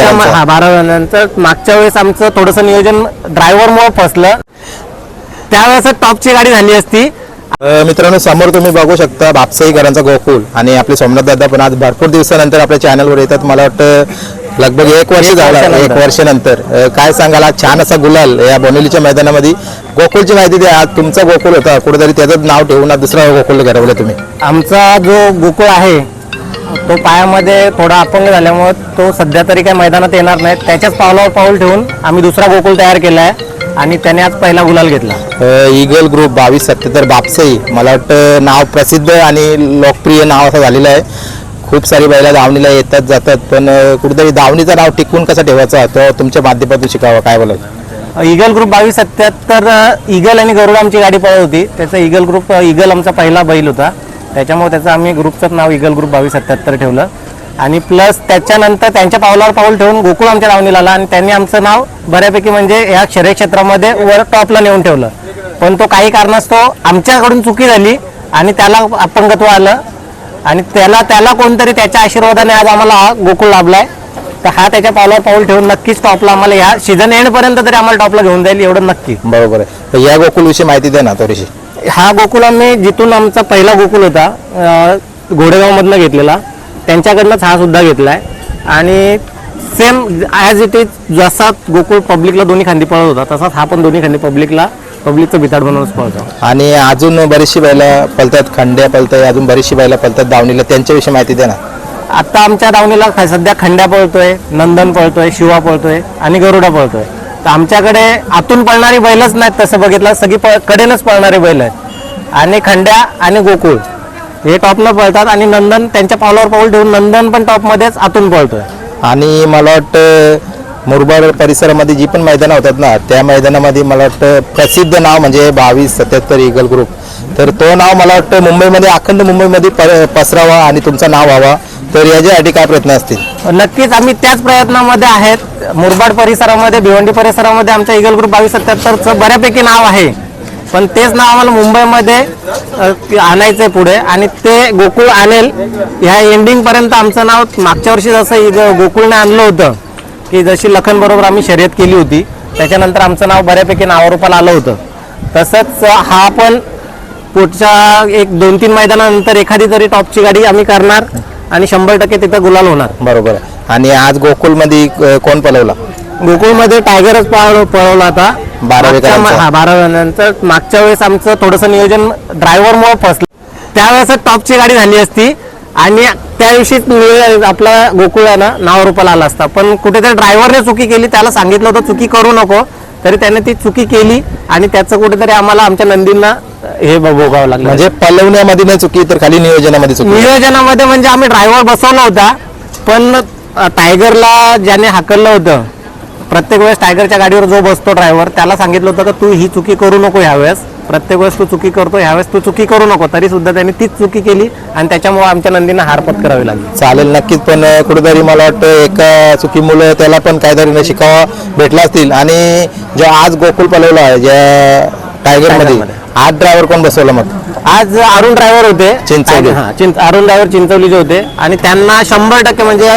हा बारा जणांचं मागच्या वेळेस आमचं थोडंसं नियोजन ड्रायव्हरमुळे फसलं. त्यावेळेस टॉपची गाडी झाली असती. मित्रांनो समोर तुम्ही बघू शकता भापसाईकरांचा गोकुळ आणि आपले सोमनाथ दादा पण आज भरपूर दिवसानंतर आपल्या चॅनलवर येतात. मला वाटतं लगभग एक वर्ष झालं. एक वर्षानंतर. काय सांगाल आज छान असा गुलाल या बोनेलीच्या मैदानामध्ये. गोकुळची माहिती द्या आज तुमचा गोकुळ होता कुठेतरी त्याचं नाव ठेवून दुसरा गोकुळ घडवलं तुम्ही. आमचा जो गोकुळ आहे तो पायामध्ये थोडा अपंग झाल्यामुळे तो सध्या तरी काही मैदानात येणार नाही. त्याच्याच पावलावर पाऊल ठेवून आम्ही दुसरा गोकुळ तयार केला आहे आणि त्याने आज पहिला गुलाल घेतला. ईगल ग्रुप बावीस सत्याहत्तर बापसाई मला वाटतं नाव प्रसिद्ध आणि लोकप्रिय नाव असं झालेलं आहे. खूप सारी बैला धावणीला येतात जातात पण कुठेतरी धावणीचं नाव टिकवून कसं ठेवायचं? तो तुमच्या माध्यमातून शिकावं काय बोलायचं? इगल ग्रुप बावीस सत्याहत्तर इगल आणि गरुड आमची गाडी पळत होती. त्याचा इगल ग्रुप इगल आमचा पहिला बैल होता. त्याच्यामुळे त्याचं आम्ही ग्रुपचं नाव इगल ग्रुप बावीस सत्याहत्तर ठेवलं. आणि प्लस त्याच्यानंतर त्यांच्या पावलावर पाऊल ठेवून गोकुळ आमच्या धावणीला आला आणि त्यांनी आमचं नाव बऱ्यापैकी म्हणजे या शर्यत क्षेत्रामध्ये वर टॉपला नेऊन ठेवलं. पण तो काही कारणास्तव आमच्याकडून चुकी झाली आणि त्याला अपंगत्व आलं. आणि त्याला त्याला कोणतरी त्याच्या आशीर्वादाने आज आम्हाला हा गोकुळ लाभलाय. तर हा त्याच्या पावलावर पाऊल ठेवून नक्कीच टॉपला आम्हाला या सीझन एंड पर्यंत तरी आम्हाला टॉपला घेऊन जाईल एवढं नक्की. बरोबर आहे. तर या गोकुळ विषयी माहिती द्या ना थोडीशी. हा गोकुळ आम्ही जिथून आमचा पहिला गोकुळ होता घोडेगावमधनं घेतलेला. त्यांच्याकडनंच हा सुद्धा घेतलाय. आणि सेम ॲज इट इज जसा गोकुळ पब्लिकला दोन्ही खांदी पळत होता तसाच हा पण दोन्ही खांदी पब्लिकला पब्लिकचं भिताड बनवूनच पळतो. आणि अजून बरीचशी बैला पलतात खंड्या पलताय अजून बरीचशी बैला पलतात धावणीला त्यांच्याविषयी माहिती द्या ना. आता आमच्या दावणीला सध्या खंड्या पळतोय नंदन पळतोय शिवा पळतोय आणि गरुडा पळतोय. तर आमच्याकडे आतून पळणारी बैलच नाहीत तसं बघितलं सगळी प कडेनच पळणारे बैल आहेत. आणि खंड्या आणि गोकुळ हे टॉपला पळतात आणि नंदन त्यांच्या पावलावर पाऊल ठेवून नंदन पण टॉपमध्येच आतून पळतोय. आणि मला वाटतं मुरबाड परिसरामध्ये जी पण मैदानं होतात ना त्या मैदानामध्ये मला वाटतं प्रसिद्ध नाव म्हणजे बावीस सत्याहत्तर इगल ग्रुप तर तो नाव मला वाटतं मुंबईमध्ये अखंड मुंबईमध्ये प- पसरावा आणि तुमचं नाव व्हावा. तर याच्यासाठी काय प्रयत्न असतील? नक्कीच आम्ही त्याच प्रयत्नामध्ये आहेत. मुरबाड परिसरामध्ये भिवंडी परिसरामध्ये आमच्या इगल ग्रुप बावीस सत्याहत्तरचं बऱ्यापैकी नाव आहे. पण तेच नाव आम्हाला मुंबईमध्ये अ, ते आणायचंय पुढे. आणि ते गोकुळ आणेल. ह्या एंडिंग पर्यंत आमचं नाव मागच्या वर्षी जसं इग- गोकुळने आणलं होतं की जशी लखन बरोबर आम्ही शर्यत केली होती त्याच्यानंतर आमचं नाव बऱ्यापैकी नावारूपाला आलं होतं. तसंच हा पण पुढच्या एक दोन तीन मैदानानंतर एखादी तरी टॉपची गाडी आम्ही करणार आणि शंभर टक्के तिथं गुलाल होणार. बरोबर. आणि आज गोकुळमध्ये अं, कोण पलवला गोकुळमध्ये टायगरच पळ पळवला आता. बारा बारा जणांचं मागच्या वेळेस आमचं थोडंसं नियोजन ड्रायव्हरमुळे फसलं. त्यावेळेस टॉपची गाडी झाली असती. आणि त्या दिवशीच नियो- आपला गोकुळ आहे ना नावारूपाला आला असता. पण कुठेतरी ड्रायव्हरने चुकी केली त्याला सांगितलं होतं चुकी करू नको. तरी त्याने ती चुकी केली आणि त्याचं कुठेतरी आम्हाला आमच्या नंदींना हे भोगावं लागलं. म्हणजे पलवण्यामध्ये नाही चुकी तर खाली नियोजनामध्ये चुकी. नियोजनामध्ये म्हणजे आम्ही ड्रायव्हर बसवला होता पण टायगरला ज्याने हाकललं होतं प्रत्येक वेळेस टायगरच्या गाडीवर जो बसतो ड्रायव्हर त्याला सांगितलं होतं की तू ही चुकी करू नको ह्यावेळेस. प्रत्येक वेळेस तू चुकी करतो ह्यावेळेस तू चुकी करू नको तरी सुद्धा त्यांनी तीच चुकी केली आणि त्याच्यामुळे आमच्या नंदींना हारपत करावी लागली. चालेल नक्कीच पण कुठेतरी मला वाटतं एका चुकीमुळे त्याला पण काहीतरी शिकावा भेटला असतील. आणि जो आज गोकुळ पलवला ज्या टायगरमध्ये टायगरमध्ये. आज ड्रायव्हर कोण बसवला मग? आज अरुण ड्रायव्हर होते. चिंचवली. हा चिंच अरुण ड्रायव्हर चिंचवलीचे होते. आणि त्यांना शंभर टक्के म्हणजे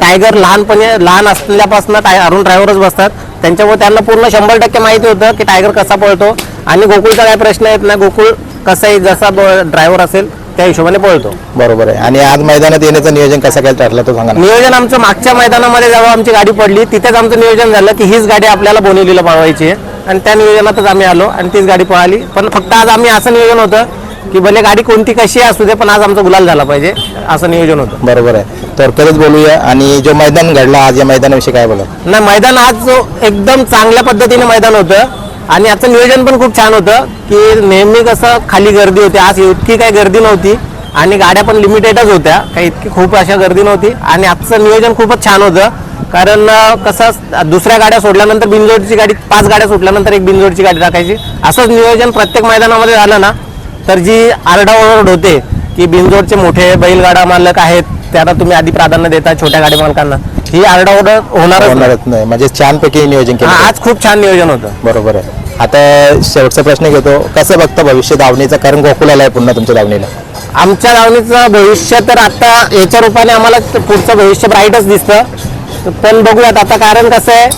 टायगर लहानपणी लहान असल्यापासून टाय अरुण ड्रायव्हरच बसतात. त्यांच्यामुळे त्यांना पूर्ण शंभर टक्के माहिती होतं की टायगर कसा पळतो. आणि गोकुळचा काय प्रश्न येत नाही. गोकुळ कसाही जसा ड्रायव्हर असेल त्या हिशोबाने पळतो बरोबर आहे. आणि आज मैदानात येण्याचं नियोजन कसं काय ठरलं तो सांगा ना. नियोजन आमचं मागच्या मैदानामध्ये जेव्हा आमची गाडी पडली तिथेच आमचं नियोजन झालं की हीच गाडी आपल्याला बोनिवलीला पळवायची आहे. आणि त्या नियोजनातच आम्ही आलो आणि तीच गाडी पळाली. पण फक्त आज आम्ही असं नियोजन होतं की भले गाडी कोणती कशी असू दे पण आज आमचा गुलाल झाला पाहिजे. असं नियोजन होतं. बरोबर आहे. तर परत बोलूया. आणि जो मैदान घडला आज या मैदानाविषयी काय बोला नाही मैदान आज जो एकदम चांगल्या पद्धतीने मैदान होतं आणि आजचं नियोजन पण खूप छान होतं की नेहमी कसं खाली गर्दी होती. आज इतकी काही गर्दी नव्हती आणि गाड्या पण लिमिटेडच होत्या. काही इतकी खूप अशा गर्दी नव्हती. आणि आजचं नियोजन खूपच छान होतं. कारण कसं दुसऱ्या गाड्या सोडल्यानंतर बिनजोडची गाडी पाच गाड्या सुटल्यानंतर एक बिनजोडची गाडी टाकायची. असंच नियोजन प्रत्येक मैदानामध्ये झालं ना तर जी आरडाओरड होते की बिनजोडचे मोठे बैलगाडा मालक आहेत त्याला तुम्ही आधी प्राधान्य देता छोट्या गाडी मालकांना. ही आरडाओरड होणारच नाही. होणारच नाही. म्हणजे छानपैकी नियोजन केलं. हा, आज खूप छान नियोजन होतं. बरोबर आहे. आता शेवटचा प्रश्न घेतो. कसं बघता भविष्य धावणीचं कारण गोकुलाला आहे पुन्हा तुमच्या धावणीला आमच्या धावणीचं भविष्य तर आता याच्या रूपाने आम्हाला ते पुढचं भविष्य ब्राईटच दिसतं. पण बघूयात आता कारण कसं आहे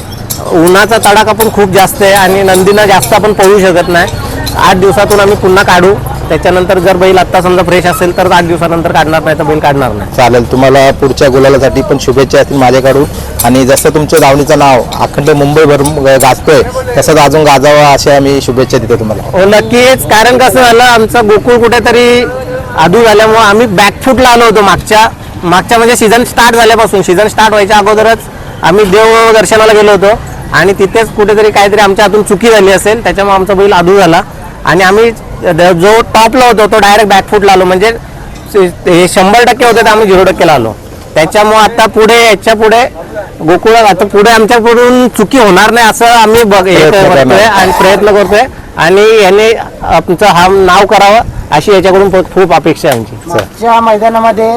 उन्हाचा तडाखा पण खूप जास्त आहे आणि नंदीनं जास्त आपण पळू शकत नाही. आठ दिवसातून आम्ही पुन्हा काढू. त्याच्यानंतर जर बैल आत्ता समजा फ्रेश असेल तर आठ दिवसानंतर काढणार नाही तर बैल काढणार नाही. चालेल तुम्हाला पुढच्या गुलालासाठी पण शुभेच्छा असतील माझ्याकडून. आणि जसं तुमच्या दावणीचं नाव अखंड मुंबईभर गाजतोय तसंच अजून गाजावं असे आम्ही शुभेच्छा देतो तुम्हाला. हो नक्कीच. कारण कसं झालं आमचं गोकुळ कुठेतरी आदू झाल्यामुळं आम्ही बॅकफूटला आलो होतो मागच्या. मागच्या म्हणजे सीझन स्टार्ट झाल्यापासून. सीझन स्टार्ट व्हायच्या अगोदरच आम्ही देव दर्शनाला गेलो होतो. आणि तिथेच कुठेतरी काहीतरी आमच्या हातून चुकी झाली असेल त्याच्यामुळे आमचा बैल आदू झाला. आणि आम्ही जो टॉपला होतो तो डायरेक्ट बॅकफूटला आलो. म्हणजे हे शंभर टक्के होते तर आम्ही झिरो टक्केला आलो. त्याच्यामुळे आता पुढे याच्यापुढे गोकुळ आता पुढे आमच्याकडून चुकी होणार नाही असं आम्ही बघ प्रयत्न करतोय करणार. आणि प्रयत्न करतोय. आणि याने आमचं हा नाव करावं अशी याच्याकडून खूप- खूप अपेक्षा आहे आमची. मागच्या मैदानामध्ये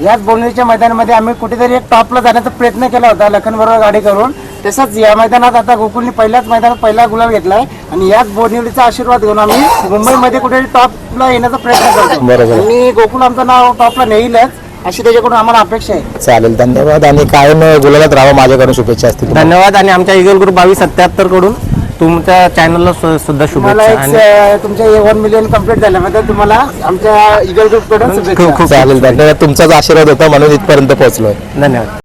याच बोलणीच्या मैदानामध्ये आम्ही कुठेतरी एक टॉपला जाण्याचा प्रयत्न केला होता लखन बरोबर गाडी करून. तसंच या मैदानात आता गोकुलने पहिल्याच मैदानात पहिला गुलाल घेतलाय. आणि याच बोनिवलीचा आशीर्वाद घेऊन आम्ही मुंबईमध्ये कुठेतरी टॉपला येण्याचा प्रयत्न करतो. बरोबर. आणि गोकुल आमचं नाव टॉपला नेईलच अशी त्याच्याकडून आम्हाला अपेक्षा आहे. चालेल धन्यवाद. आणि कायम गुलालात राहावं माझ्याकडून शुभेच्छा असतील तुम्हाला. धन्यवाद. आणि आमच्या इगल ग्रुप बावीस सत्याहत्तरकडून तुमच्या चॅनलला सुद्धा तुम्हाला शुभेच्छा एक आणि अं, तुमच्या वन मिलियन कंप्लीट झाल्याबद्दल तुम्हाला आमच्या इगल ग्रुपकडून खूप शुभेच्छा. खूप. चालेल धन्यवाद. तुमचाच आशीर्वाद होता म्हणून इथपर्यंत पोहोचलोय. धन्यवाद.